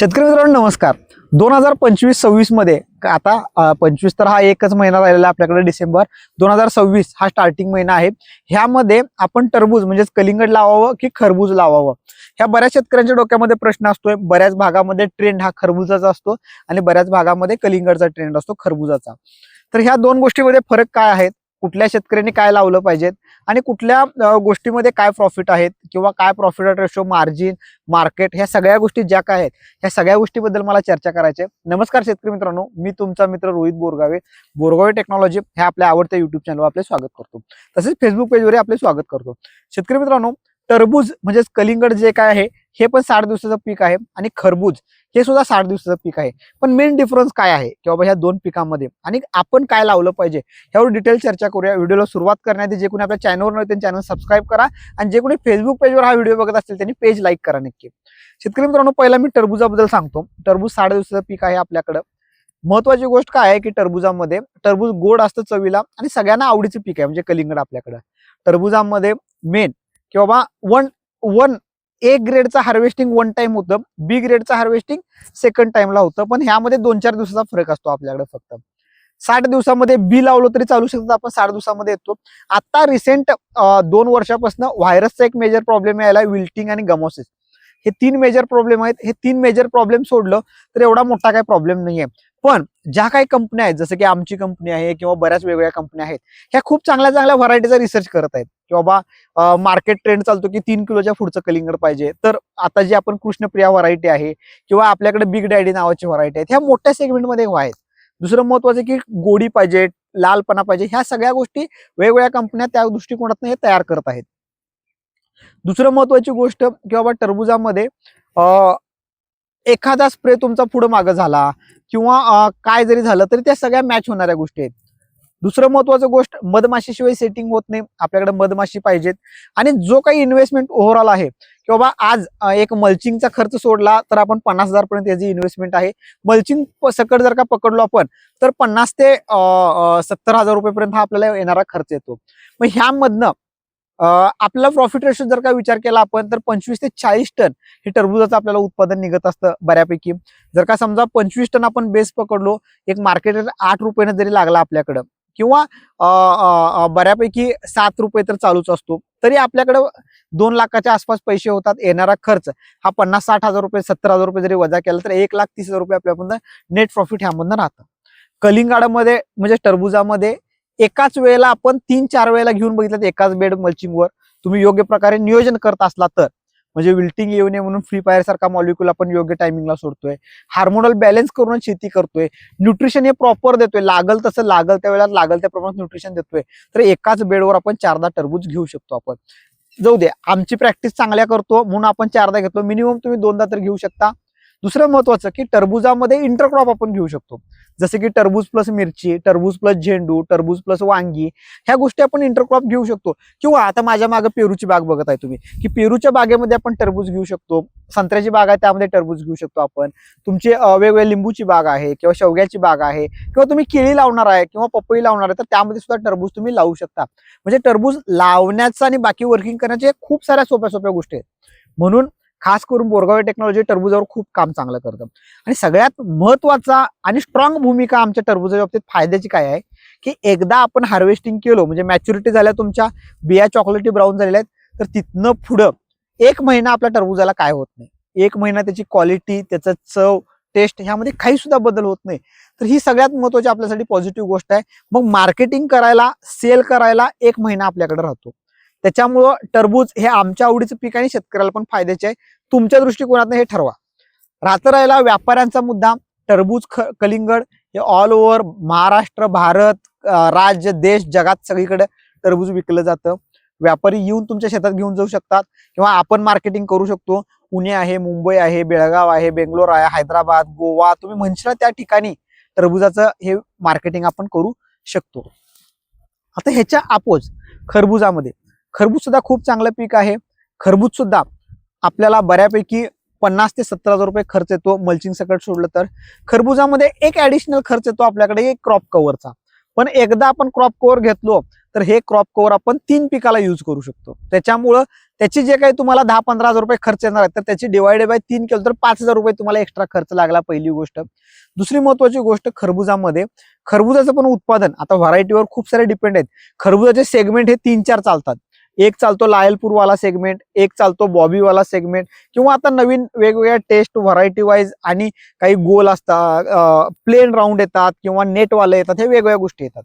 शेतकरी मित्रांनो नमस्कार. दोन हजार पंचवीस सव्वीसमध्ये का- आता पंचवीस तर हा एकच महिना राहिलेला आपल्याकडे डिसेंबर. दोन हजार सव्वीस हा स्टार्टिंग महिना आहे. ह्यामध्ये आपण टरबूज म्हणजेच कलिंगड लावावं की खरबूज लावावं? ह्या बऱ्याच शेतकऱ्यांच्या डोक्यामध्ये प्रश्न असतोय. बऱ्याच भागामध्ये ट्रेंड हा खरबुजाचा असतो आणि बऱ्याच भागामध्ये कलिंगडचा ट्रेंड असतो खरबुजाचा. तर ह्या दोन गोष्टीमध्ये फरक काय आहेत? कुठल्या शेतकऱ्यांनी काय लावलं पाहिजेत आणि कुठल्या गोष्टीमध्ये काय प्रॉफिट आहेत किंवा काय प्रॉफिट रेशो मार्जिन मार्केट ह्या सगळ्या गोष्टी ज्या काय आहेत ह्या सगळ्या गोष्टीबद्दल मला चर्चा करायची आहे. नमस्कार शेतकरी मित्रांनो मी तुमचा मित्र रोहित बोरगावे बोरगावे टेक्नॉलॉजी ह्या आपल्या आवडत्या युट्यूब चॅनलवर आपले स्वागत करतो. तसेच फेसबुक पेजवरही आपले स्वागत करतो. शेतकरी मित्रांनो टरबूज म्हणजेच कलिंगड जे काय आहे हे पण साठ दिवसाचं पीक आहे आणि खरबूज हे सुद्धा साठ दिवसाचं पीक आहे. पण मेन डिफरन्स काय आहे? की बाबा ह्या दोन पिकांमध्ये आणि आपण काय लावलं पाहिजे? ह्यावर डिटेल चर्चा करूया. व्हिडिओला सुरुवात करण्याआधी जे कोणी आपल्या चॅनलवर नव्हते त्यांनी चॅनल सबस्क्राईब करा. आणि जे कोणी फेसबुक पेजवर हा व्हिडिओ बघत असतील त्यांनी पेज लाईक करा नक्की. शेतकरी मित्रांनो पहिला मी टरबुजाबद्दल सांगतो. टरबूज साठ दिवसाचं पीक आहे आपल्याकडं. महत्वाची गोष्ट काय आहे की टरबुजामध्ये टरबूज गोड असतं चवीला आणि सगळ्यांना आवडीचं पीक आहे म्हणजे कलिंगड आपल्याकडं. टरबुजामध्ये मेन की बाबा वन वन ए ग्रेडचं हार्वेस्टिंग वन टाइम होतं बी ग्रेडचं हार्वेस्टिंग सेकंड टाइमला होतं. पण ह्यामध्ये दोन चार दिवसाचा फरक असतो आपल्याकडे फक्त. साठ दिवसामध्ये बी लावलं तरी चालू शकतात आपण साठ दिवसामध्ये येतो. आता रिसेंट दोन वर्षापासून व्हायरसचा एक मेजर प्रॉब्लेम यायला विल्टिंग आणि गमोसिस हे तीन मेजर प्रॉब्लेम आहेत. हे तीन मेजर प्रॉब्लेम सोडलं तर एवढा मोठा काही प्रॉब्लेम नाहीये. पण ज्या काही कंपन्या आहेत जसं की आमची कंपनी आहे किंवा बऱ्याच वेगवेगळ्या कंपन्या आहेत ह्या खूप चांगल्या चांगल्या व्हरायटीचा रिसर्च करत आहेत. की बाबा मार्केट ट्रेंड चालतो की तीन किलोच्या पुढचं कलिंगड पाहिजे. तर आता जी आपण कृष्णप्रिया व्हरायटी आहे किंवा आपल्याकडे बिग डॅडी नावाची व्हरायटी आहेत ह्या मोठ्या सेगमेंटमध्ये आहेत. दुसरं महत्वाचं की गोडी पाहिजे लालपणा पाहिजे ह्या सगळ्या गोष्टी वेगवेगळ्या कंपन्या त्या दृष्टिकोनातून हे तयार करत आहेत. दुसरं महत्वाची गोष्ट की बाबा टरबुजामध्ये एखादा स्प्रे तुमचा पुढं मागं झाला किंवा काय जरी झालं तरी त्या सगळ्या मॅच होणाऱ्या गोष्टी आहेत. दुसरं महत्वाचं गोष्ट मधमाशीशिवाय सेटिंग होत नाही. आपल्याकडे मधमाशी पाहिजेत. आणि जो काही इन्व्हेस्टमेंट ओव्हरऑल आहे की बाबा आज एक मल्चिंगचा खर्च सोडला तर आपण पन्नास हजार पर्यंत याची इन्व्हेस्टमेंट आहे. मल्चिंग सकट जर का पकडलो आपण तर पन्नास ते सत्तर हजार रुपयेपर्यंत हा आपल्याला येणारा खर्च येतो. मग ह्यामधनं आपला प्रॉफिट रेशो जर का विचार केला आपण तर पंचवीस ते चाळीस टन हे टरबुजाचं आपल्याला उत्पादन निघत असतं बऱ्यापैकी. जर का समजा पंचवीस टन आपण बेस पकडलो एक मार्केट आठ रुपयानं जरी लागला आपल्याकडं किंवा बऱ्यापैकी सात रुपये तर चालूच असतो. तरी आपल्याकडं दोन लाखाच्या आसपास पैसे होतात येणारा खर्च. हा पन्नास साठ हजार रुपये सत्तर हजार रुपये जरी वजा केला तर एक लाख तीस हजार रुपये आपल्यामधनं नेट प्रॉफिट ह्यामधनं राहतं. कलिंगाडामध्ये म्हणजे टरबुजामध्ये एकाच वेळेला आपण तीन चार वेळेला घेऊन बघितलं तर एकाच बेड मल्चिंगवर तुम्ही योग्य प्रकारे नियोजन करत असला तर. म्हणजे विल्टिंग येऊ नये म्हणून फ्री फायर सारखा मॉलिक्युल आपण योग्य टायमिंगला सोडतोय. हार्मोनल बॅलन्स करून शेती करतोय. न्यूट्रिशन हे प्रॉपर देतोय. लागल तसं लागल त्या वेळेला लागल त्या प्रमाणात न्यूट्रिशन देतोय. तर एकाच बेडवर आपण चारदा टरबूज घेऊ शकतो आपण. जाऊ दे. आमची प्रॅक्टिस चांगल्या करतो म्हणून आपण चारदा घेतो मिनिमम तुम्ही दोनदा तर घेऊ शकता. दुसरं महत्वाचं की टरबुजामध्ये इंटरक्रॉप आपण घेऊ शकतो. जसे की टरबूज प्लस मिरची टरबूज प्लस झेंडू टरबूज प्लस वांगी ह्या गोष्टी आपण इंटरक्रॉप घेऊ शकतो. किंवा आता माझ्या मागे पेरूची बाग बघत आहे तुम्ही. की पेरूच्या बागेमध्ये आपण टरबूज घेऊ शकतो. संत्र्याची बाग आहे त्यामध्ये टरबूज घेऊ शकतो आपण. तुमची वेगवेगळ्या लिंबूची बाग आहे किंवा शेवग्याची बाग आहे किंवा तुम्ही केळी लावणार आहे किंवा पपई लावणार आहे तर त्यामध्ये सुद्धा टरबूज तुम्ही लावू शकता. म्हणजे टरबूज लावण्याचं आणि बाकी वर्किंग करण्याचे खूप साऱ्या सोप्या सोप्या गोष्टी आहेत. म्हणून खास करून बोरगाव टेक्नॉलॉजी टरबुजावर खूप काम चांगलं करतं. आणि सगळ्यात महत्त्वाचा आणि स्ट्रॉंग भूमिका आमच्या टरबुजाच्या बाबतीत फायद्याची काय आहे? की एकदा आपण हार्वेस्टिंग केलो म्हणजे मॅच्युरिटी झाल्या तुमच्या बिया चॉकलेटी ब्राऊन झालेल्या आहेत तर तिथनं पुढं एक महिना आपल्या टरबुजाला काय होत नाही. एक महिना त्याची क्वालिटी त्याचं चव टेस्ट ह्यामध्ये काही सुद्धा बदल होत नाही. तर ही सगळ्यात महत्वाची आपल्यासाठी पॉझिटिव्ह गोष्ट आहे. मग मार्केटिंग करायला सेल करायला एक महिना आपल्याकडे राहतो. त्याच्यामुळं टरबूज हे आमच्या आवडीचं पीक आणि शेतकऱ्याला पण फायद्याचे आहे. तुमच्या दृष्टिकोनातून हे ठरवा. राहतं राहिला व्यापाऱ्यांचा मुद्दा टरबूज ख कलिंगड हे ऑल ओव्हर महाराष्ट्र भारत राज्य देश जगात सगळीकडे टरबूज विकलं जातं. व्यापारी येऊन तुमच्या शेतात घेऊन जाऊ शकतात किंवा आपण मार्केटिंग करू शकतो. पुणे आहे मुंबई आहे बेळगाव आहे बेंगलोर आहे हैदराबाद गोवा तुम्ही म्हणशील त्या ठिकाणी टरबुजाचं हे मार्केटिंग आपण करू शकतो. आता ह्याच्या अपोज खरबुजामध्ये. खरबूज सुद्धा खूप चांगलं पीक आहे. खरबूज सुद्धा आपल्याला बऱ्यापैकी पन्नास ते सत्तर हजार रुपये खर्च येतो मल्चिंग सकट सोडलं तर. खरबुजामध्ये एक ऍडिशनल खर्च येतो आपल्याकडे एक क्रॉप कव्हरचा पण एकदा आपण क्रॉप कव्हर घेतलो तर हे क्रॉप कव्हर आपण तीन पिकाला यूज करू शकतो. त्याच्यामुळं त्याची जे काही तुम्हाला दहा पंधरा हजार रुपये खर्च येणार आहे तर त्याची डिवायडेड बाय तीन केलं तर पाच हजार रुपये तुम्हाला एक्स्ट्रा खर्च लागला पहिली गोष्ट. दुसरी महत्वाची गोष्ट खरबुजामध्ये खरबुजाचं पण उत्पादन आता व्हरायटीवर खूप सारे डिपेंड आहेत. खरबुजाचे सेगमेंट हे तीन चार चालतात. एक चालतो लायलपूरवाला सेगमेंट एक चालतो बॉबीवाला सेगमेंट किंवा आता नवीन वेगवेगळ्या टेस्ट व्हरायटी वाईज आणि काही गोल असतात प्लेन राऊंड येतात किंवा नेटवाले येतात हे वेगवेगळ्या गोष्टी येतात.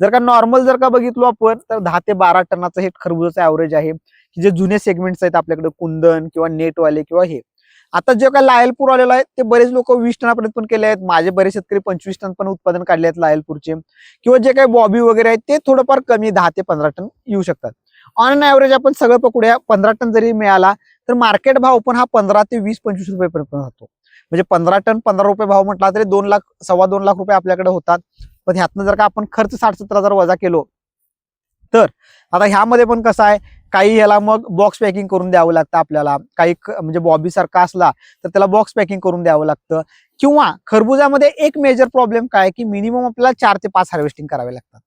जर का नॉर्मल जर का बघितलो आपण तर दहा ते बारा टनाचं हे खरबुजाचं ॲव्हरेज आहे की जे जुने सेगमेंट्स आहेत आपल्याकडे कुंदन किंवा नेटवाले किंवा हे. आता जे काय लायलपूर आलेलं आहे ते बरेच लोक वीस टनापर्यंत पण केले आहेत. माझे बरेच शेतकरी पंचवीस टन पण उत्पादन काढले आहेत लायलपूरचे. किंवा जे काही बॉबी वगैरे आहेत ते थोडंफार कमी दहा ते पंधरा टन येऊ शकतात. ऑन ॲव्हरेज आपण सगळं पकडूया पंधरा टन जरी मिळाला तर मार्केट भाव पण हा पंधरा ते वीस पंचवीस रुपयेपर्यंत जातो म्हणजे पंधरा टन पंधरा रुपये भाव म्हटला तरी दोन लाख सव्वा दोन लाख रुपये आपल्याकडे होतात. पण ह्यातनं जर का आपण खर्च साठ सत्तर हजार वजा केलो तर आता ह्यामध्ये पण कसं आहे काही ह्याला मग बॉक्स पॅकिंग करून द्यावं लागतं आपल्याला. काही म्हणजे बॉबी सारखा असला तर त्याला बॉक्स पॅकिंग करून द्यावं लागतं. किंवा खरबुजामध्ये एक मेजर प्रॉब्लेम काय की मिनिमम आपल्याला चार ते पाच हार्वेस्टिंग करावे लागतात.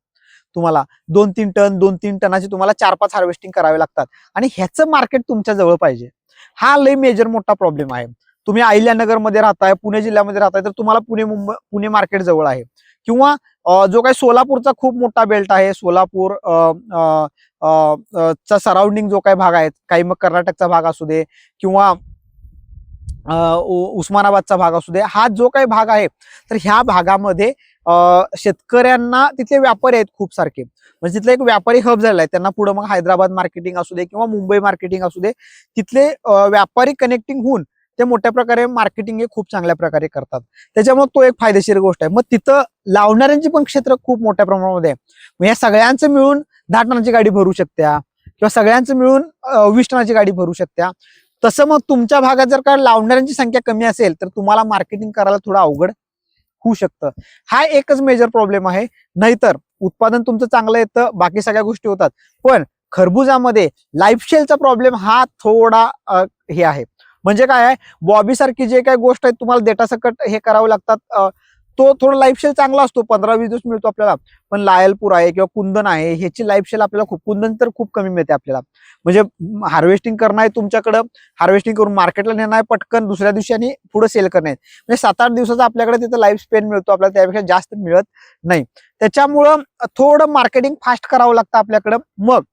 तुम्हाला. दोन तीन टन दोन तीन टनाची तुम्हाला चार पाच हार्वेस्टिंग करावे लागतात. आणि ह्याचं मार्केट तुमच्या जवळ पाहिजे. हा लय मेजर मोठा प्रॉब्लेम आहे. तुम्ही अहिल्यानगरमध्ये राहताय पुणे जिल्ह्यामध्ये राहताय तर तुम्हाला पुणे मुंबई पुणे मार्केट जवळ आहे. किंवा जो काही सोलापूरचा खूप मोठा बेल्ट आहे सोलापूर चा सराउंडिंग जो काही भाग आहे काही मग कर्नाटकचा भाग असू दे किंवा उस्मानाबादचा भाग असू दे हा जो काही भाग आहे तर ह्या भागामध्ये शेतकऱ्यांना तिथले व्यापारी आहेत खूप सारखे. म्हणजे तिथलं एक व्यापारी हब झालेला आहे. त्यांना पुढे मग हैदराबाद मार्केटिंग असू दे किंवा मुंबई मार्केटिंग असू दे तिथले व्यापारी कनेक्टिंग होऊन ते मोठ्या प्रकारे मार्केटिंग हे खूप चांगल्या प्रकारे करतात. त्याच्यामुळे तो एक फायदेशीर गोष्ट आहे. मग तिथं लावणाऱ्यांची पण क्षेत्र खूप मोठ्या प्रमाणामध्ये आहे. मग या सगळ्यांचं मिळून दहा टनाची गाडी भरू शकत्या किंवा सगळ्यांचं मिळून वीस टनाची गाडी भरू शकत्या. तसं मग तुमच्या भागात जर का लावणाऱ्यांची संख्या कमी असेल तर तुम्हाला मार्केटिंग करायला थोडं अवघड होऊ शकतं. हा एकच मेजर प्रॉब्लेम आहे. नाहीतर उत्पादन तुमचं चांगलं येतं बाकी सगळ्या गोष्टी होतात. पण खरबुजामध्ये लाईफस्टाईलचा प्रॉब्लेम हा थोडा हे आहे. म्हणजे काय आहे? बॉबी सारखी जे काही गोष्ट आहे तुम्हाला डेटासकट हे करावं लागतात. तो थोडा लाईफस्टाईल चांगला असतो. पंधरा वीस दिवस मिळतो आपल्याला. पण लायलपूर आहे किंवा कुंदन आहे ह्याची लाईफस्टाईल आपल्याला खूप कुंदन तर खूप कमी मिळते आपल्याला. म्हणजे हार्वेस्टिंग करणं आहे तुमच्याकडं हार्वेस्टिंग करून मार्केटला नेणं आहे पटकन दुसऱ्या दिवशी आणि पुढे सेल करणं आहे. म्हणजे सात आठ दिवसाचा आपल्याकडे तिथं लाईफ स्पेन मिळतो आपल्याला त्यापेक्षा जास्त मिळत नाही. त्याच्यामुळं थोडं मार्केटिंग फास्ट करावं लागतं आपल्याकडं. मग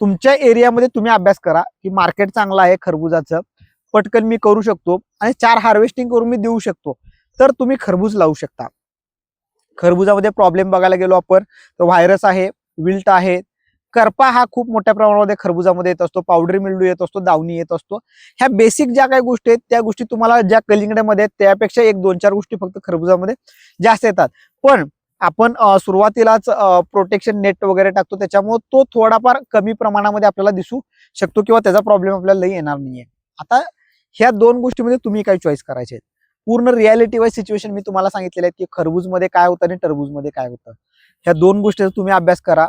तुमच्या एरियामध्ये तुम्ही अभ्यास करा की मार्केट चांगलं आहे खरबुजाचं. पटकन मी करू शकतो. आणि चार हार्वेस्टिंग करून मी देऊ शकतो. तर तुम्ही खरबूज लावू शकता. खरबुजामध्ये प्रॉब्लेम बघायला गेलो आपण तर व्हायरस आहे विल्ट आहे. करपा हा खूप मोठ्या प्रमाणामध्ये खरबुजामध्ये येत असतो पावडर मिल्डू येत असतो दावणी येत असतो. ह्या बेसिक ज्या काही गोष्टी आहेत त्या गोष्टी तुम्हाला ज्या कलिंगड्यामध्ये आहेत त्यापेक्षा एक दोन चार गोष्टी फक्त खरबुजामध्ये जास्त येतात. पण आपण सुरुवातीलाच प्रोटेक्शन नेट वगैरे टाकतो त्याच्यामुळे तो थोडाफार कमी प्रमाणामध्ये आपल्याला दिसू शकतो किंवा त्याचा प्रॉब्लेम आपल्याला लई येणार नाहीये. आता ह्या दोन गोष्टीमध्ये तुम्ही काय चॉईस करायचे? आहेत पूर्ण रियालिटी वाईज सिच्युएशन मी तुम्हाला सांगितलेले आहेत की खरबूजमध्ये काय होतं आणि टरबूजमध्ये काय होतं. ह्या दोन गोष्टीचा तुम्ही अभ्यास करा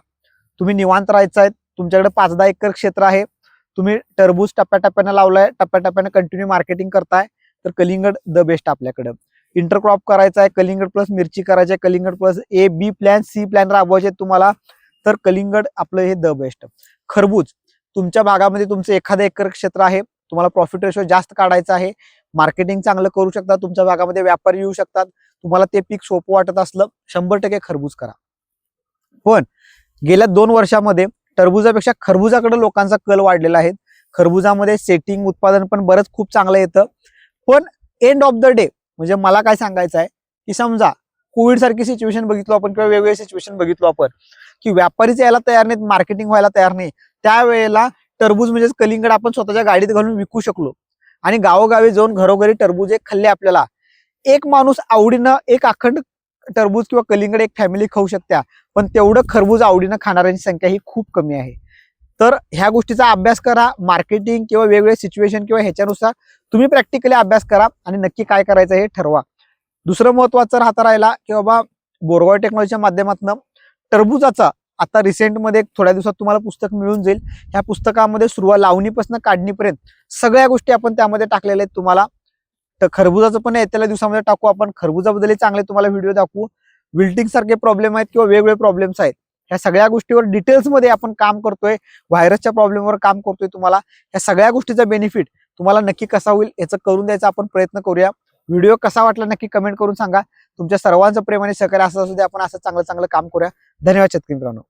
तुम्ही निवांत राहायचं आहे तुमच्याकडे पाच दहा एकर क्षेत्र आहे तुम्ही टरबूज टप्प्याटप्प्यानं लावलाय टप्प्याटप्प्यानं कंटिन्यू मार्केटिंग करताय तर कलिंगड द बेस्ट आपल्याकडं. इंटरक्रॉप करायचा आहे कलिंगड प्लस मिरची करायची आहे कलिंगड plus A B plan C plan राबवायचे तुम्हाला तर कलिंगड आपलं हे द बेस्ट खरबूज तुमच्या भागामध्ये तुमचं एखादं एकर क्षेत्र आहे तुम्हाला प्रॉफिट रेशो जास्त काढायचा आहे मार्केटिंग चांगलं करू शकता तुमच्या भागामध्ये व्यापारी येऊ शकतात. तुम्हाला ते पीक सोपं वाटत असलं शंभर टक्के खरबूज करा. पण गेल्या दोन वर्षामध्ये टरबुजापेक्षा खरबुजाकडे लोकांचा कल वाढलेला आहे. खरबुजामध्ये सेटिंग उत्पादन पण बरंच खूप चांगलं येतं. पण एंड ऑफ द डे म्हणजे मला काय सांगायचं आहे की समजा कोविड सारखी सिच्युएशन बघितलो आपण किंवा वेगवेगळे सिच्युएशन बघितलो आपण की व्यापारीच यायला तयार नाहीत मार्केटिंग व्हायला तयार नाही त्यावेळेला टरबूज म्हणजे कलिंगड आपण स्वतःच्या गाडीत घालून विकू शकलो. आणि गावोगावी जाऊन घरोघरी टरबूज एक खाल्ले आपल्याला. एक माणूस आवडीनं एक अखंड टरबूज किंवा कलिंगड एक फॅमिली खाऊ शकत्या पण तेवढं खरबूज आवडीनं खाणाऱ्यांची संख्या ही खूप कमी आहे. तर ह्या गोष्टीचा अभ्यास करा मार्केटिंग किंवा वेगवेगळे सिच्युएशन किंवा ह्याच्यानुसार तुम्ही प्रॅक्टिकली अभ्यास करा आणि नक्की काय करायचं हे ठरवा. दुसरं महत्वाचं राहता राहिला की बाबा बोरगाव टेक्नॉलॉजीच्या माध्यमातून टरबुजाचा आता रिसेंटमध्ये थोड्या दिवसात तुम्हाला पुस्तक मिळून जाईल. ह्या पुस्तकामध्ये सुरुवात लावणीपासून काढणीपर्यंत सगळ्या गोष्टी आपण त्यामध्ये टाकलेल्या आहेत तुम्हाला. तर खरबुजाचं पण येत्याला दिवसामध्ये टाकू आपण. खरबुजाबद्दलही चांगले तुम्हाला व्हिडिओ दाखवू. विल्टिंग सारखे प्रॉब्लेम आहेत किंवा वेगवेगळे प्रॉब्लेम्स आहेत. ह्या सगळ्या गोष्टीवर डिटेल्समध्ये आपण काम करतोय. व्हायरसच्या प्रॉब्लेमवर काम करतोय तुम्हाला. ह्या सगळ्या गोष्टीचा बेनिफिट तुम्हाला नक्की कसा होईल याचं करून द्यायचा आपण प्रयत्न करूया. व्हिडिओ कसा वाटला नक्की कमेंट करून सांगा. तुमच्या सर्वांचं प्रेम आणि सहकार्य असं असू दे आपण असं चांगलं चांगलं काम करूया. धन्यवाद शेतकरी मित्रांनो.